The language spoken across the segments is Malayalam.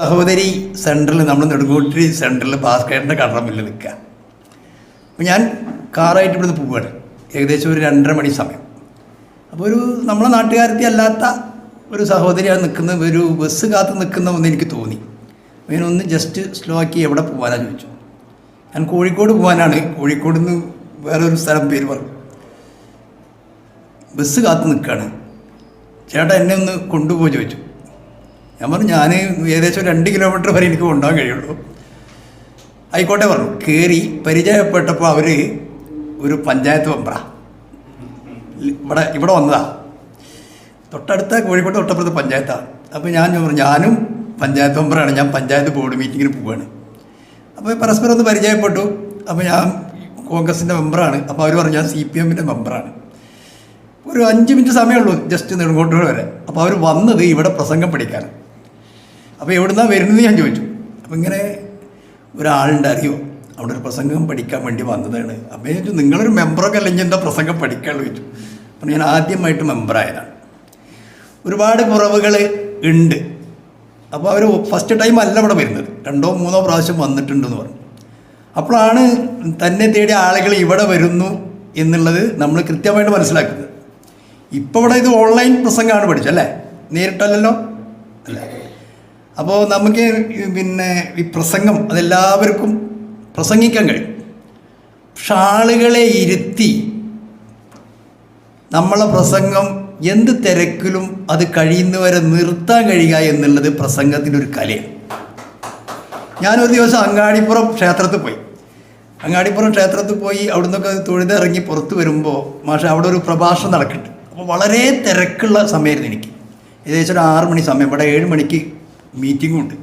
സഹോദരി സെന്ററിൽ നമ്മൾ നെടുങ്കോട്ടി സെന്ററിൽ ഭാസ്കരന്റെ കടറ മുന്നിൽ നിൽക്കുക. അപ്പോൾ ഞാൻ കാറായിട്ട് ഇവിടുന്ന് പോവുകയാണ് ഏകദേശം ഒരു രണ്ടര മണി സമയം. അപ്പോൾ ഒരു നമ്മളെ നാട്ടുകാരത്തി അല്ലാത്ത ഒരു സഹോദരിയാണ് നിൽക്കുന്നത് ഒരു ബസ് കാത്ത് നിൽക്കുന്ന ഒന്ന് എനിക്ക് തോന്നി. ഒന്ന് ജസ്റ്റ് സ്ലോ ആക്കി എവിടെ പോകാനാണ് ചോദിച്ചു. ഞാൻ കോഴിക്കോട് പോകാനാണ് കോഴിക്കോട് നിന്ന് വേറൊരു സ്ഥലം പേര് പറഞ്ഞു. ബസ് കാത്ത് നിൽക്കുകയാണ്. ചേട്ടാ എന്നെ ഒന്ന് കൊണ്ടുപോയി ചോദിച്ചു. ഞാൻ പറഞ്ഞു ഞാൻ ഏകദേശം രണ്ട് കിലോമീറ്റർ വരെ എനിക്ക് കൊണ്ടുപോകാൻ കഴിയുള്ളൂ. ആയിക്കോട്ടെ പറഞ്ഞു. കയറി പരിചയപ്പെട്ടപ്പോൾ അവർ ഒരു പഞ്ചായത്ത് മെമ്പറാ. ഇവിടെ ഇവിടെ വന്നതാ. തൊട്ടടുത്ത കോഴിക്കോട് തൊട്ടപ്പുറത്ത് പഞ്ചായത്താണ് അപ്പോൾ ഞാൻ പറഞ്ഞു ഞാനും പഞ്ചായത്ത് മെമ്പറാണ്. ഞാൻ പഞ്ചായത്ത് ബോർഡ് മീറ്റിങ്ങിന് പോവുകയാണ് അപ്പോൾ പരസ്പരം ഒന്ന് പരിചയപ്പെട്ടു. അപ്പോൾ ഞാൻ കോൺഗ്രസിന്റെ മെമ്പറാണ്. അപ്പോൾ അവർ പറഞ്ഞു ഞാൻ സി പി എമ്മിന്റെ മെമ്പറാണ്. ഒരു അഞ്ച് മിനിറ്റ് സമയമുള്ളൂ ജസ്റ്റ് നെടുങ്കോട്ടൂർ വരെ. അപ്പോൾ അവർ വന്നത് ഇവിടെ പ്രസംഗം പഠിക്കാൻ. അപ്പോൾ എവിടുന്നാണ് വരുന്നത് ഞാൻ ചോദിച്ചു. അപ്പോൾ ഇങ്ങനെ ഒരാളുണ്ട് അറിയോ അവിടെ ഒരു പ്രസംഗം പഠിക്കാൻ വേണ്ടി വന്നതാണ്. അപ്പോൾ ചോദിച്ചു നിങ്ങളൊരു മെമ്പറൊക്കെ അല്ലെങ്കിൽ എന്താ പ്രസംഗം പഠിക്കാമെന്ന് ചോദിച്ചു. അപ്പം ഞാൻ ആദ്യമായിട്ട് മെമ്പറായതാണ് ഒരുപാട് കുറവുകൾ ഉണ്ട്. അപ്പോൾ അവർ ഫസ്റ്റ് ടൈം അല്ല ഇവിടെ വരുന്നത്. രണ്ടോ മൂന്നോ പ്രാവശ്യം വന്നിട്ടുണ്ടെന്ന് പറഞ്ഞു. അപ്പോഴാണ് തന്നെ തേടിയ ആളുകൾ ഇവിടെ വരുന്നു എന്നുള്ളത് നമ്മൾ കൃത്യമായിട്ട് മനസ്സിലാക്കുന്നത്. ഇപ്പോൾ ഇവിടെ ഇത് ഓൺലൈൻ പ്രസംഗമാണ് പഠിച്ചത് അല്ലേ? നേരിട്ടല്ലല്ലോ? അല്ല? അപ്പോൾ നമുക്ക് പിന്നെ ഈ പ്രസംഗം അതെല്ലാവർക്കും പ്രസംഗിക്കാൻ കഴിയും. പക്ഷെ ആളുകളെ ഇരുത്തി നമ്മളെ പ്രസംഗം എന്ത് തിരക്കിലും അത് കഴിയുന്നവരെ നിർത്താൻ കഴിയുക എന്നുള്ളത് പ്രസംഗത്തിന്റെ ഒരു കലയാണ്. ഞാനൊരു ദിവസം അങ്ങാടിപ്പുറം ക്ഷേത്രത്തിൽ പോയി. അങ്ങാടിപ്പുറം ക്ഷേത്രത്തിൽ പോയി അവിടെ നിന്നൊക്കെ തൊഴുതിറങ്ങി പുറത്ത് വരുമ്പോൾ മാഷെ അവിടെ ഒരു പ്രഭാഷണം നടക്കുന്നുണ്ട്. അപ്പോൾ വളരെ തിരക്കുള്ള സമയമായിരുന്നു എനിക്ക്. ഏകദേശം ഒരു ആറ് മണി സമയം ഇവിടെ ഏഴ് മണിക്ക് മീറ്റിംഗും ഉണ്ട്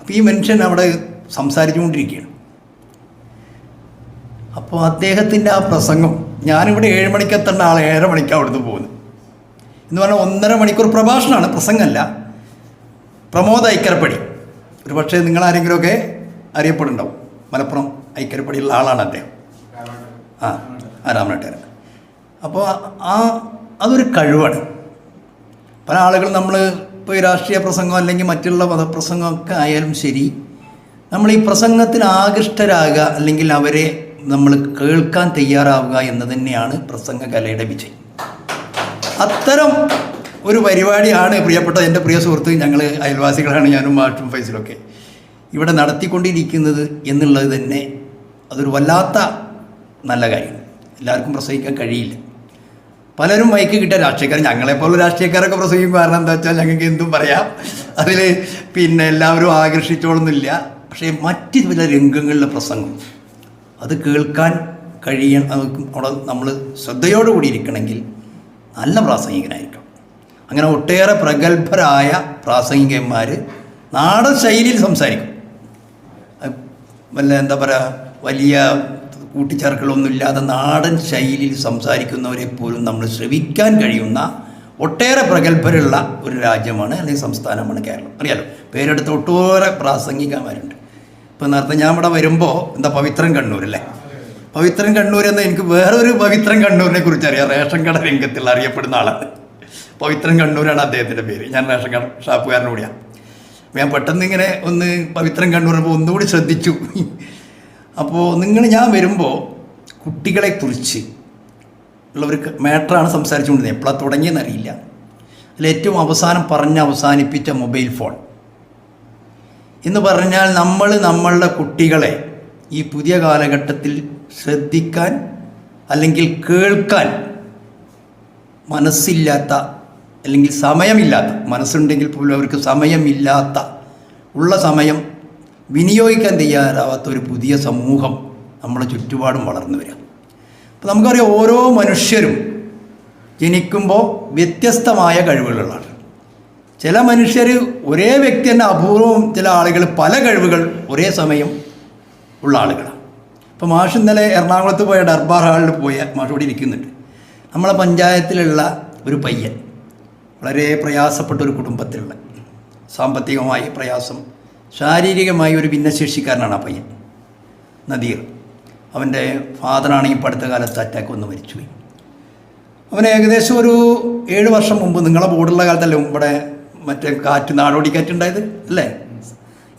അപ്പോൾ ഈ മനുഷ്യൻ അവിടെ സംസാരിച്ചുകൊണ്ടിരിക്കുകയാണ്. അപ്പോൾ അദ്ദേഹത്തിന്റെ ആ പ്രസംഗം ഞാനിവിടെ ഏഴ് മണിക്ക് എത്തേണ്ട ആൾ ഏഴര മണിക്ക് അവിടുന്ന് പോകുന്നത്. എന്ന് പറഞ്ഞാൽ ഒന്നര മണിക്കൂർ പ്രഭാഷണമാണ് പ്രസംഗമല്ല. പ്രമോദ് ഐക്കരപ്പടി. ഒരു പക്ഷേ നിങ്ങളാരെങ്കിലുമൊക്കെ അറിയപ്പെടുന്നുണ്ടാവും. മലപ്പുറം ഐക്കരപ്പടിയുള്ള ആളാണ് അദ്ദേഹം. ആ ആ രാമനാട്ടുകാരൻ. അപ്പോൾ ആ അതൊരു കഴിവാണ്. പല ആളുകൾ നമ്മൾ ഇപ്പോൾ ഈ രാഷ്ട്രീയ പ്രസംഗം അല്ലെങ്കിൽ മറ്റുള്ള മതപ്രസംഗമൊക്കെ ആയാലും ശരി നമ്മൾ ഈ പ്രസംഗത്തിൽ ആകൃഷ്ടരാകുക അല്ലെങ്കിൽ അവരെ നമ്മൾ കേൾക്കാൻ തയ്യാറാവുക എന്ന് തന്നെയാണ് പ്രസംഗകലയുടെ വിജയം. അത്തരം ഒരു പരിപാടിയാണ് പ്രിയപ്പെട്ട എന്റെ പ്രിയ സുഹൃത്ത് ഞങ്ങൾ അയൽവാസികളാണ് ഞാനും മാറ്റും ഫൈസിലൊക്കെ ഇവിടെ നടത്തിക്കൊണ്ടിരിക്കുന്നത് എന്നുള്ളത് തന്നെ അതൊരു വല്ലാത്ത നല്ല കാര്യം. എല്ലാവർക്കും പ്രസംഗിക്കാൻ കഴിയില്ല. പലരും മൈക്ക് കിട്ടിയ രാഷ്ട്രീയക്കാർ ഞങ്ങളെപ്പോലെ രാഷ്ട്രീയക്കാരൊക്കെ പ്രസംഗിക്കും കാരണം എന്താ വെച്ചാൽ ഞങ്ങൾക്ക് എന്തും പറയാം. അതിൽ പിന്നെ എല്ലാവരും ആകർഷിച്ചോളുന്നില്ല പക്ഷേ മറ്റ് ചില രംഗങ്ങളിലെ പ്രസംഗം അത് കേൾക്കാൻ കഴിയണം അവിടെ നമ്മൾ ശ്രദ്ധയോടുകൂടി ഇരിക്കണമെങ്കിൽ നല്ല പ്രാസംഗികനായിരിക്കണം. അങ്ങനെ ഒട്ടേറെ പ്രഗത്ഭരായ പ്രാസംഗികന്മാർ നാടൻ ശൈലിയിൽ സംസാരിക്കും. വല്ല എന്താ പറയുക വലിയ കൂട്ടിച്ചേർക്കലൊന്നുമില്ലാതെ നാടൻ ശൈലിയിൽ സംസാരിക്കുന്നവരെ പോലും നമ്മൾ ശ്രവിക്കാൻ കഴിയുന്ന ഒട്ടേറെ പ്രഗത്ഭരുള്ള ഒരു രാജ്യമാണ് അല്ലെങ്കിൽ സംസ്ഥാനമാണ് കേരളം. അറിയാലോ? പേരെടുത്ത് ഒട്ടേറെ പ്രാസംഗികന്മാരുണ്ട്. ഇപ്പം നേരത്തെ ഞാൻ ഇവിടെ വരുമ്പോൾ എന്താ പവിത്രൻ കണ്ണൂർ അല്ലേ? പവിത്രൻ കണ്ണൂർ എന്ന എനിക്ക് വേറൊരു പവിത്രൻ കണ്ണൂരിനെ കുറിച്ച് അറിയാം. റേഷൻ കട രംഗത്തിൽ അറിയപ്പെടുന്ന ആളാണ്. പവിത്രൻ കണ്ണൂരാണ് അദ്ദേഹത്തിന്റെ പേര്. ഞാൻ റേഷൻ കട ഷാപ്പുകാരനോടിയാണ്. ഞാൻ പെട്ടെന്ന് ഇങ്ങനെ ഒന്ന് പവിത്രൻ കണ്ണൂർ ഒന്നുകൂടി ശ്രദ്ധിച്ചു. അപ്പോൾ നിങ്ങൾ ഞാൻ വരുമ്പോൾ കുട്ടികളെക്കുറിച്ച് ഉള്ള ഒരു മാറ്ററാണ് സംസാരിച്ചുകൊണ്ടിരുന്നത്. എപ്പോഴാണ് തുടങ്ങിയെന്നറിയില്ല അതിൽ ഏറ്റവും അവസാനം പറഞ്ഞ് അവസാനിപ്പിച്ച മൊബൈൽ ഫോൺ എന്ന് പറഞ്ഞാൽ നമ്മൾ നമ്മളുടെ കുട്ടികളെ ഈ പുതിയ കാലഘട്ടത്തിൽ ശ്രദ്ധിക്കാൻ അല്ലെങ്കിൽ കേൾക്കാൻ മനസ്സില്ലാത്ത അല്ലെങ്കിൽ സമയമില്ലാത്ത മനസ്സുണ്ടെങ്കിൽ പോലും അവർക്ക് സമയമില്ലാത്ത ഉള്ള സമയം വിനിയോഗിക്കാൻ തയ്യാറാവാത്ത ഒരു പുതിയ സമൂഹം നമ്മുടെ ചുറ്റുപാടും വളർന്നു വരിക. അപ്പോൾ നമുക്കറിയാം ഓരോ മനുഷ്യരും ജനിക്കുമ്പോൾ വ്യത്യസ്തമായ കഴിവുകളുള്ളതാണ് ചില മനുഷ്യർ ഒരേ വ്യക്തി തന്നെ അപൂർവം ചില ആളുകൾ പല കഴിവുകൾ ഒരേ സമയം ഉള്ള ആളുകളാണ്. ഇപ്പോൾ മാഷ് ഇന്നലെ എറണാകുളത്ത് പോയ ഡർബാർ ഹാളിൽ പോയ മാഷ് ഇവിടെ ഇരിക്കുന്നുണ്ട്. നമ്മളെ പഞ്ചായത്തിലുള്ള ഒരു പയ്യൻ വളരെ പ്രയാസപ്പെട്ട ഒരു കുടുംബത്തിലുള്ള സാമ്പത്തികമായി പ്രയാസം ശാരീരികമായി ഒരു ഭിന്നശേഷിക്കാരനാണ് ആ പയ്യൻ. നദീർ. അവന്റെ ഫാദറാണെങ്കിൽ പഠിത്ത കാലത്ത് അറ്റാക്ക് വന്ന് മരിച്ചുപോയി. അവന് ഏകദേശം ഒരു ഏഴ് വർഷം മുമ്പ് നിങ്ങളെ ബോർഡുള്ള കാലത്തല്ലേ ഇവിടെ മറ്റേ കാറ്റ് നാടോടി കാറ്റ് ഉണ്ടായത്? അല്ലേ?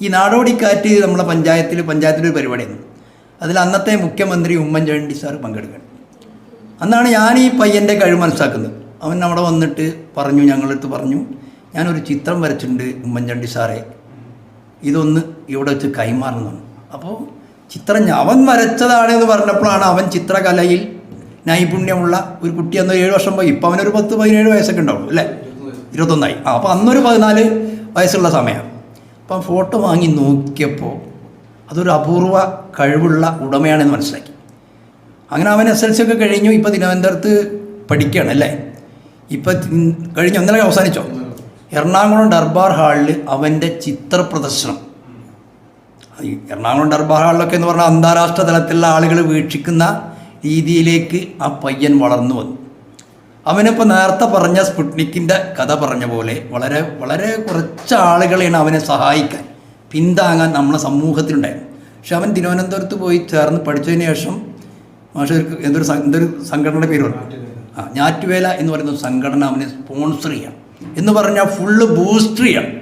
ഈ നാടോടിക്കാറ്റ് നമ്മളെ പഞ്ചായത്തിൽ പഞ്ചായത്തിലൊരു പരിപാടിയാണ് അതിൽ അന്നത്തെ മുഖ്യമന്ത്രി ഉമ്മൻചാണ്ടി സാർ പങ്കെടുക്കണം. അന്നാണ് ഞാൻ ഈ പയ്യന്റെ കഴിവ് മനസ്സിലാക്കുന്നത്. അവൻ അവിടെ വന്നിട്ട് പറഞ്ഞു ഞങ്ങളടുത്ത് പറഞ്ഞു ഞാനൊരു ചിത്രം വരച്ചിട്ടുണ്ട് ഉമ്മൻചാണ്ടി സാറേ. ഇതൊന്ന് ഇവിടെ വെച്ച് കൈമാറണം അപ്പോൾ ചിത്രം അവൻ വരച്ചതാണ് എന്ന് പറഞ്ഞപ്പോഴാണ് അവൻ ചിത്രകലയിൽ നൈപുണ്യമുള്ള ഒരു കുട്ടി അന്ന് ഏഴ് വർഷം പോയി. ഇപ്പം അവനൊരു പത്ത് പതിനേഴ് വയസ്സൊക്കെ ഉണ്ടാവുള്ളൂ അല്ലേ? ഇരുപത്തൊന്നായി. ആ അപ്പോൾ അന്നൊരു പതിനാല് വയസ്സുള്ള സമയം. അപ്പം ഫോട്ടോ വാങ്ങി നോക്കിയപ്പോൾ അതൊരു അപൂർവ കഴിവുള്ള ഉടമയാണെന്ന് മനസ്സിലാക്കി. അങ്ങനെ അവൻ എസ് എൽ സി ഒക്കെ കഴിഞ്ഞു. ഇപ്പോൾ തിരുവനന്തപുരത്ത് പഠിക്കുകയാണ് അല്ലേ? ഇപ്പം കഴിഞ്ഞു. ഒന്നര അവസാനിച്ചോ? എറണാകുളം ദർബാർ ഹാളിൽ അവന്റെ ചിത്ര പ്രദർശനം എറണാകുളം ദർബാർ ഹാളിലൊക്കെ എന്ന് പറഞ്ഞാൽ അന്താരാഷ്ട്ര തലത്തിലുള്ള ആളുകൾ വീക്ഷിക്കുന്ന രീതിയിലേക്ക് ആ പയ്യൻ വളർന്നു വന്നു. അവനിപ്പോൾ നേരത്തെ പറഞ്ഞ സ്പുട്നിക്കിന്റെ കഥ പറഞ്ഞ പോലെ വളരെ വളരെ കുറച്ച് ആളുകളെയാണ് അവനെ സഹായിക്കാൻ പിന്താങ്ങാൻ നമ്മളെ സമൂഹത്തിലുണ്ടായിരുന്നു പക്ഷെ അവൻ തിരുവനന്തപുരത്ത് പോയി ചേർന്ന് പഠിച്ചതിന് ശേഷം മാഷ എന്തൊരു എന്തൊരു സംഘടനയുടെ പേര് പറഞ്ഞു. ആ ഞാറ്റുവേല എന്ന് പറയുന്ന സംഘടന അവനെ സ്പോൺസർ ചെയ്യാം എന്ന് പറഞ്ഞാൽ ഫുള്ള് ബൂസ്റ്റർ ചെയ്യാം.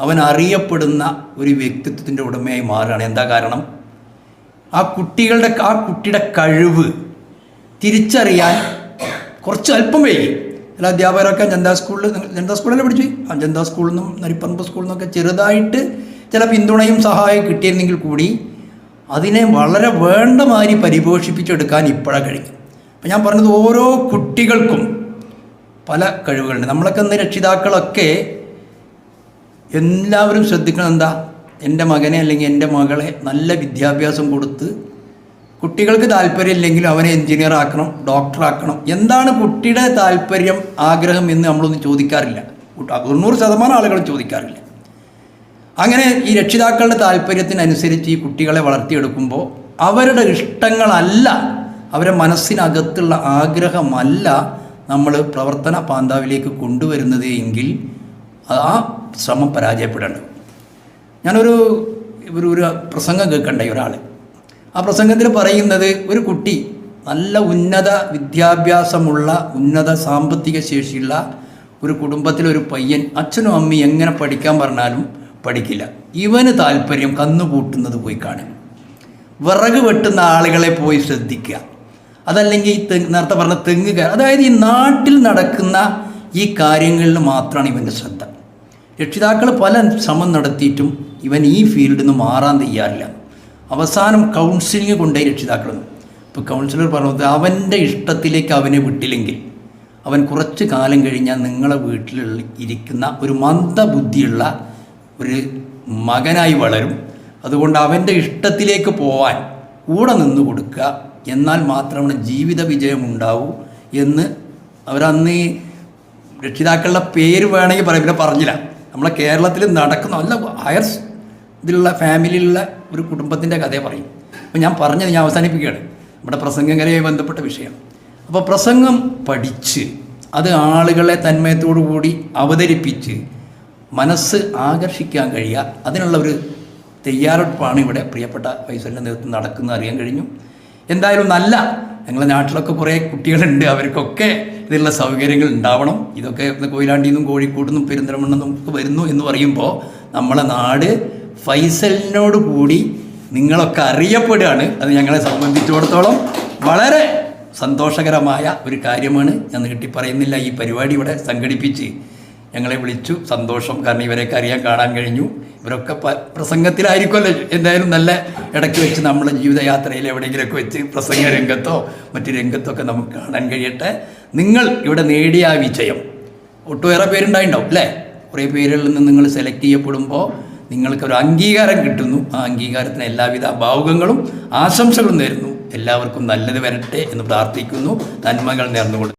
അവൻ അറിയപ്പെടുന്ന ഒരു വ്യക്തിത്വത്തിന്റെ ഉടമയായി മാറുകയാണ്. എന്താ കാരണം? ആ കുട്ടികളുടെ ആ കുട്ടിയുടെ കഴിവ് തിരിച്ചറിയാൻ കുറച്ച് അല്പം വൈകി. അല്ല അധ്യാപകരൊക്കെ ജനതാ സ്കൂളിൽ ജനതാ സ്കൂളിലല്ലേ പഠിച്ചു? ആ ജനതാ സ്കൂളിൽ നിന്നും നരിപ്പറമ്പ് സ്കൂളിൽ നിന്നൊക്കെ ചെറുതായിട്ട് ചില പിന്തുണയും സഹായവും കിട്ടിയിരുന്നെങ്കിൽ കൂടി അതിനെ വളരെ വേണ്ട മാതിരി പരിപോഷിപ്പിച്ചെടുക്കാൻ ഇപ്പോഴാണ് കഴിഞ്ഞു അപ്പം ഞാൻ പറഞ്ഞത് ഓരോ കുട്ടികൾക്കും പല കഴിവുകളുണ്ട്. നമ്മളൊക്കെ ഇന്ന് രക്ഷിതാക്കളൊക്കെ എല്ലാവരും ശ്രദ്ധിക്കണം എന്താ? എന്റെ മകനെ അല്ലെങ്കിൽ എന്റെ മകളെ നല്ല വിദ്യാഭ്യാസം കൊടുത്ത് കുട്ടികൾക്ക് താല്പര്യമില്ലെങ്കിലും അവനെ എഞ്ചിനീയർ ആക്കണം ഡോക്ടർ ആക്കണം. എന്താണ് കുട്ടിയുടെ താല്പര്യം ആഗ്രഹം എന്ന് നമ്മളൊന്നും ചോദിക്കാറില്ല. തൊണ്ണൂറ് ശതമാനം ആളുകളും ചോദിക്കാറില്ല. അങ്ങനെ ഈ രക്ഷിതാക്കളുടെ താല്പര്യത്തിനനുസരിച്ച് ഈ കുട്ടികളെ വളർത്തിയെടുക്കുമ്പോൾ അവരുടെ ഇഷ്ടങ്ങളല്ല അവരുടെ മനസ്സിനകത്തുള്ള ആഗ്രഹമല്ല നമ്മൾ പ്രവർത്തന പാന്താവിലേക്ക് കൊണ്ടുവരുന്നത് എങ്കിൽ ആ ശ്രമം പരാജയപ്പെടേണ്ടത് ഞാനൊരു ഒരു ഒരു പ്രസംഗം കേൾക്കണ്ട ഒരാൾ ആ പ്രസംഗത്തിൽ പറയുന്നത് ഒരു കുട്ടി നല്ല ഉന്നത വിദ്യാഭ്യാസമുള്ള ഉന്നത സാമ്പത്തിക ശേഷിയുള്ള ഒരു കുടുംബത്തിലൊരു പയ്യൻ അച്ഛനും അമ്മയും എങ്ങനെ പഠിക്കാൻ പറഞ്ഞാലും പഠിക്കില്ല. ഇവന് താല്പര്യം കന്നുകൂട്ടുന്നത് പോയി കാണും വിറക് വെട്ടുന്ന ആളുകളെ പോയി ശ്രദ്ധിക്കുക. അതല്ലെങ്കിൽ ഈ നേരത്തെ പറഞ്ഞ തെങ്ങ് അതായത് ഈ നാട്ടിൽ നടക്കുന്ന ഈ കാര്യങ്ങളിൽ മാത്രമാണ് ഇവന്റെ ശ്രദ്ധ. രക്ഷിതാക്കൾ പല ശ്രമം നടത്തിയിട്ടും ഇവൻ ഈ ഫീൽഡിൽ നിന്ന് മാറാൻ തയ്യാറില്ല. അവസാനം കൗൺസിലിംഗ് കൊണ്ടുപോയി രക്ഷിതാക്കൾ ഇപ്പോൾ കൗൺസിലർ പറഞ്ഞത് അവന്റെ ഇഷ്ടത്തിലേക്ക് അവനെ വിട്ടില്ലെങ്കിൽ അവൻ കുറച്ച് കാലം കഴിഞ്ഞാൽ നിങ്ങളെ വീട്ടിൽ ഇരിക്കുന്ന ഒരു മന്ദബുദ്ധിയുള്ള ഒരു മകനായി വളരും. അതുകൊണ്ട് അവന്റെ ഇഷ്ടത്തിലേക്ക് പോവാൻ കൂടെ നിന്ന് കൊടുക്കുക എന്നാൽ മാത്രമാണ് ജീവിത വിജയമുണ്ടാവൂ എന്ന് അവരന്ന് രക്ഷിതാക്കളുടെ പേര് വേണമെങ്കിൽ പറയും. പിന്നെ പറഞ്ഞില്ല. നമ്മളെ കേരളത്തിൽ നടക്കുന്ന നല്ല ഹയർ ഇതിലുള്ള ഫാമിലിയിലുള്ള ഒരു കുടുംബത്തിന്റെ കഥയെ പറയും. അപ്പോൾ ഞാൻ പറഞ്ഞത് ഞാൻ അവസാനിപ്പിക്കുകയാണ്. നമ്മുടെ പ്രസംഗകരയുമായി ബന്ധപ്പെട്ട വിഷയം. അപ്പോൾ പ്രസംഗം പഠിച്ച് അത് ആളുകളെ തന്മയത്തോടു കൂടി അവതരിപ്പിച്ച് മനസ്സ് ആകർഷിക്കാൻ കഴിയുക അതിനുള്ള ഒരു തയ്യാറെടുപ്പാണ് ഇവിടെ പ്രിയപ്പെട്ട ഫൈസലിന്റെ നേതൃത്വം നടക്കുന്നത് അറിയാൻ കഴിഞ്ഞു. എന്തായാലും നല്ല. ഞങ്ങളുടെ നാട്ടിലൊക്കെ കുറേ കുട്ടികളുണ്ട്. അവർക്കൊക്കെ ഇതിനുള്ള സൗകര്യങ്ങൾ ഉണ്ടാവണം. ഇതൊക്കെ കൊയിലാണ്ടിയിൽ നിന്നും കോഴിക്കോട് നിന്നും ഒക്കെ വരുന്നു എന്ന് പറയുമ്പോൾ നമ്മളെ നാട് ഫൈസലിനോട് കൂടി നിങ്ങളൊക്കെ അറിയപ്പെടുകയാണ്. അത് ഞങ്ങളെ സംബന്ധിച്ചിടത്തോളം വളരെ സന്തോഷകരമായ ഒരു കാര്യമാണ്. ഞാൻ നീട്ടി പറയുന്നില്ല. ഈ പരിപാടി ഇവിടെ സംഘടിപ്പിച്ച് ഞങ്ങളെ വിളിച്ചു. സന്തോഷം. കാരണം ഇവരെയൊക്കെ അറിയാൻ കാണാൻ കഴിഞ്ഞു. ഇവരൊക്കെ പ്രസംഗത്തിലായിരിക്കുമല്ലോ. എന്തായാലും നല്ല ഇടയ്ക്ക് വെച്ച് നമ്മുടെ ജീവിതയാത്രയിൽ എവിടെയെങ്കിലുമൊക്കെ വെച്ച് പ്രസംഗ രംഗത്തോ മറ്റു രംഗത്തോ ഒക്കെ നമുക്ക് കാണാൻ കഴിയട്ടെ. നിങ്ങൾ ഇവിടെ നേടിയ ആ വിജയം. ഒട്ടുമേറെ പേരുണ്ടായിട്ടുണ്ടാവും അല്ലേ? കുറേ പേരിൽ നിന്ന് നിങ്ങൾ സെലക്ട് ചെയ്യപ്പെടുമ്പോൾ നിങ്ങൾക്ക് ഒരു അംഗീകാരം കിട്ടുന്നു. ആ അംഗീകാരത്തിന് എല്ലാവിധ ഭാവുകങ്ങളും ആശംസകളും നേരുന്നു. എല്ലാവർക്കും നല്ലത് വരട്ടെ എന്ന് പ്രാർത്ഥിക്കുന്നു. നന്മകൾ നേർന്നുകൊള്ളു.